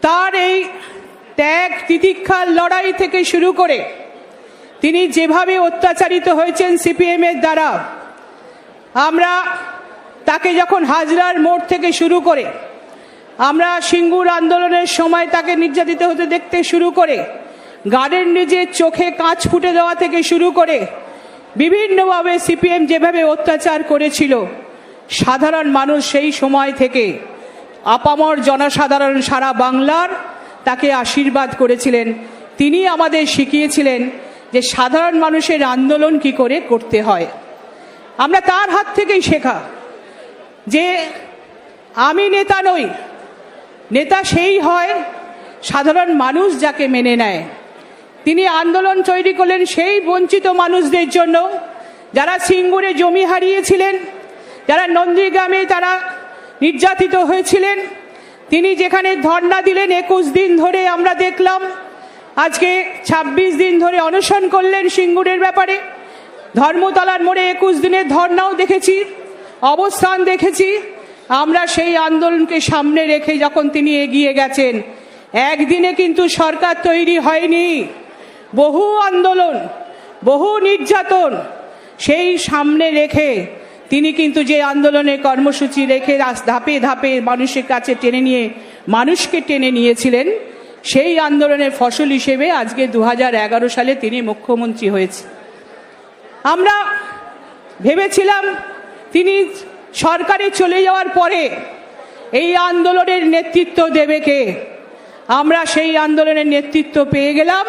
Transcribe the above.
তার এই ত্যাগ তিতিক্ষার লড়াই থেকে শুরু করে তিনি যেভাবে অত্যাচারিত হয়েছেন সিপিএমের দ্বারা, আমরা তাকে যখন হাজরার মোড় থেকে শুরু করে, আমরা সিঙ্গুর আন্দোলনের সময় তাকে নির্যাতিত হতে দেখতে শুরু করে গার্ডের নিজের চোখে কাঁচ ফুটে দেওয়া থেকে শুরু করে, বিভিন্নভাবে সিপিএম যেভাবে অত্যাচার করেছিল, সাধারণ মানুষ সেই সময় থেকে আপামর জনসাধারণ সারা বাংলার তাকে আশীর্বাদ করেছিলেন। তিনি আমাদের শিখিয়েছিলেন যে সাধারণ মানুষের আন্দোলন কি করে করতে হয়। আমরা তার হাত থেকেই শেখা যে আমি নেতা নই, নেতা সেই হয় সাধারণ মানুষ যাকে মেনে নেয়। তিনি আন্দোলন তৈরি করলেন সেই বঞ্চিত মানুষদের জন্য। যারা সিঙ্গুরে জমি হারিয়েছিলেন, যারা নন্দীগ্রামে তারা নির্যাতিত হয়েছিলেন। তিনি যেখানে ধর্ণা দিলেন, একুশ দিন ধরে আমরা দেখলাম। আজকে ২৬ দিন ধরে অনশন করলেন সিঙ্গুরের ব্যাপারে। ধর্মতলার মোড়ে একুশ দিনের ধর্নাও দেখেছি, অবস্থান দেখেছি। আমরা সেই আন্দোলনকে সামনে রেখে যখন তিনি এগিয়ে গেছেন, একদিনে কিন্তু সরকার তৈরি হয়নি। বহু আন্দোলন, বহু নির্যাতন সেই সামনে রেখে তিনি কিন্তু যে আন্দোলনের কর্মসূচি রেখে ধাপে ধাপে মানুষের কাছে টেনে নিয়ে, মানুষকে টেনে নিয়েছিলেন, সেই আন্দোলনের ফসল হিসেবে আজকে দু হাজার এগারো সালে তিনি মুখ্যমন্ত্রী হয়েছে আমরা ভেবেছিলাম তিনি সরকারে চলে যাওয়ার পরে এই আন্দোলনের নেতৃত্ব দেবে কে? আমরা সেই আন্দোলনের নেতৃত্ব পেয়ে গেলাম।